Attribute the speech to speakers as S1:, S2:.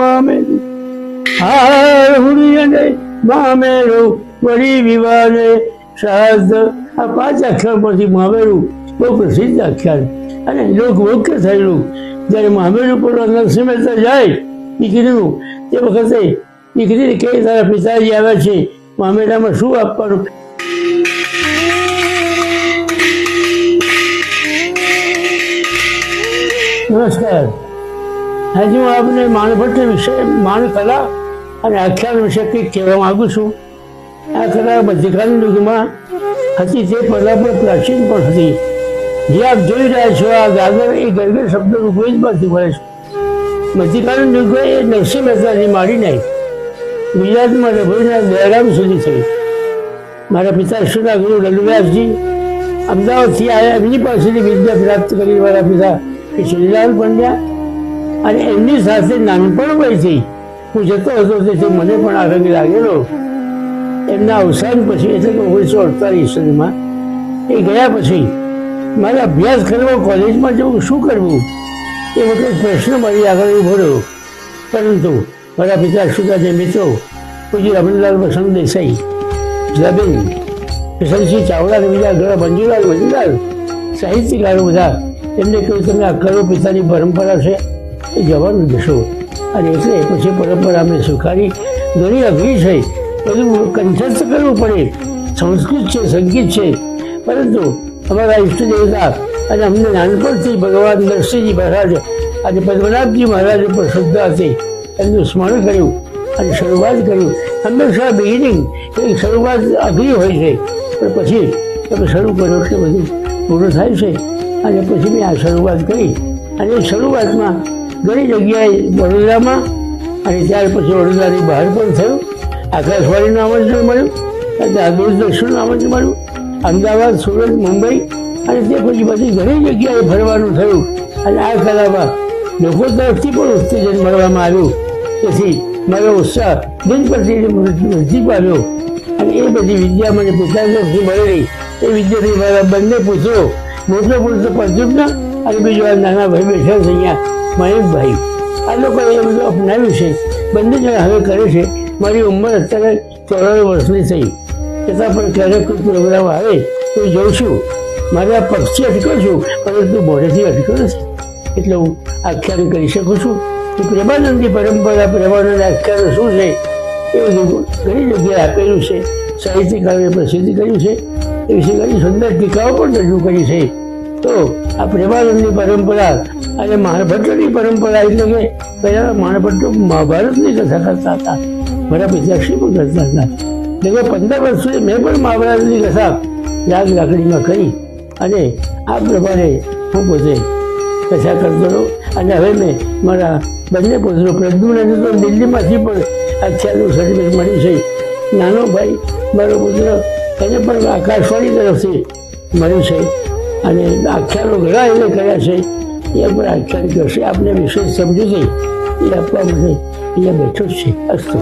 S1: મામેરું હાર હુડી વળી વિવાને શાસ્ત્ર આ પાંચ અક્ષર પરથી બહુ પ્રસિદ્ધ અક્ષર અને લોક મુખ્ય થયેલું, જ્યારે મામેરું પર નરસિંહ જાય, દીકરીનું, તે વખતે દીકરીને કે તારા પિતાજી આવે છે મામેરામાં શું આપવાનું? નમસ્કાર. આજે હું આપને માણભટ્ટ વિશે માણ કલા અને આખ્યાન વિશે કંઈક કહેવા માગું છું. આ કલા મધ્યકાલીન યુગમાં હતી તે પહેલાં પણ પ્રાચીન પણ હતી. જે આપ જોઈ રહ્યા છો, આ ગાગર એ ગરગર જ માંથી મળે છે. મધ્યકાલીન યુગ એ નરસિંહ મહેતાની નાખી ગુજરાતમાં રઘુના દયારામ સુધી થઈ. મારા પિતાશ્રીના ગુરુ લલુવ્યાસજી અમદાવાદથી આવ્યા એમની પાસેથી વિદ્યા પ્રાપ્ત કરી મારા પિતા કે શ્રીલાલ પંડ્યા અને એમની સાથે નાનપણ વયથી હું જતો હતો તેથી મને પણ આ રંગ લાગેલો. એમના અવસાન પછી, એટલે કે ઓગણીસો અડતાલીસ સુધીમાં, એ ગયા પછી મારે અભ્યાસ કરવો, કોલેજમાં જવું, શું કરવું? એ વખત પ્રશ્ન મારી આગળ ઊભો રહ્યો. પરંતુ મારા પિતા સુધા જે મિત્રો, પૂજ્ય રમણલાલ વસંત દેસાઈ જબીન કિશનસિંહ ચાવડા બીજા ઘણા મંજુલાલ મંજુલાલ, સાહિત્યકારો બધા, એમને કહ્યું, તમે આ કરો, પિતાની પરંપરા છે. જવાનું જશો અને એટલે પછી પરંપરા અમે સ્વીકારી. ઘણી અઘરી છે બધું કંઠસ્થ કરવું પડે. સંસ્કૃત છે, સંગીત છે. પરંતુ અમારા ઈષ્ટ દેવતા અને અમને નાનપણથી ભગવાન નરસિંહજી મહારાજ અને પદ્મનાભજી મહારાજ ઉપર શ્રદ્ધા હતી. એમનું સ્મરણ કર્યું અને શરૂઆત કર્યું. હંમેશા બિગિનિંગ એ શરૂઆત અઘરી હોય છે. પણ પછી તમે શરૂ કરો એટલે બધું પૂર્ણ થાય છે. અને પછી મેં આ શરૂઆત કરી. અને શરૂઆતમાં ઘણી જગ્યાએ વડોદરામાં અને ત્યાર પછી વડોદરાની બહાર પણ થયું. આકાશવાણીનું આમંત્રણ મળ્યું અને દૂરદર્શનનું આમંત્રણ મળ્યું. અમદાવાદ, સુરત, મુંબઈ અને તે પછી બધી ઘણી જગ્યાએ ફરવાનું થયું. અને આ કલામાં લોકો તરફથી પણ ઉત્તેજન મળવામાં આવ્યું. તેથી મારો ઉત્સાહ દિન પ્રતિદિન વૃદ્ધિ પામ્યો. અને એ બધી વિદ્યા મને પિતા તરફથી મળેલી એ વિદ્યાથી મારા બંને પુત્રો, મોટો પુત્ર પ્રદ્યુમ્ન અને બીજો નાના ભાઈ બેઠા છે અહીંયા, મહેશભાઈ. આ લોકોએ એ બધું અપનાવ્યું છે. બંને જણા હવે કરે છે. મારી ઉંમર અત્યારે ચોરાણું વર્ષની થઈ. છતાં પણ ક્યારેક કોઈ પ્રોગ્રામ આવે તો જઉં છું. મારે આ પક્ષી અટક્યો છું પરંતુ મોઢેથી અટક્યો નથી. એટલે હું આખ્યાન કરી શકું છું કે પ્રેમાનંદની પરંપરા, પ્રેમાનંદ આખ્યાન શું છે? એ બધું ઘણી જગ્યાએ આપેલું છે. સાહિત્યકારોએ પ્રસિદ્ધ કર્યું છે. એ વિશે ઘણી સુંદર ટીકાઓ પણ રજૂ કરી છે. તો આ પ્રેમાનંદની પરંપરા અને માણભટ્ટની પરંપરા એટલે કે પહેલા માણભટ્ટો મહાભારતની કથા કરતા હતા. મારા પિતાશ્રી પણ કરતા હતા. લગભગ પંદર વર્ષ સુધી મેં પણ મહાભારતની કથા યાદ લાકડીમાં કરી અને આ પ્રમાણે હું પોતે કથા કરતો રહ્યો. અને હવે મેં મારા બંને પુત્રો પ્રદ્યુમ્નને તો દિલ્હીમાંથી પણ અત્યારનું સર્ટિફિકેટ મળ્યું છે. નાનો ભાઈ, મારો પુત્ર એને પણ આકાશવાણી તરફથી મળ્યું છે. અને આખ્યાનો ઘણા એને કર્યા છે એ પણ આખ્યાન કરશે આપને વિશેષ સમજૂતી એ આપવા માટે અહીંયા બેઠો જ છે અસ્તુ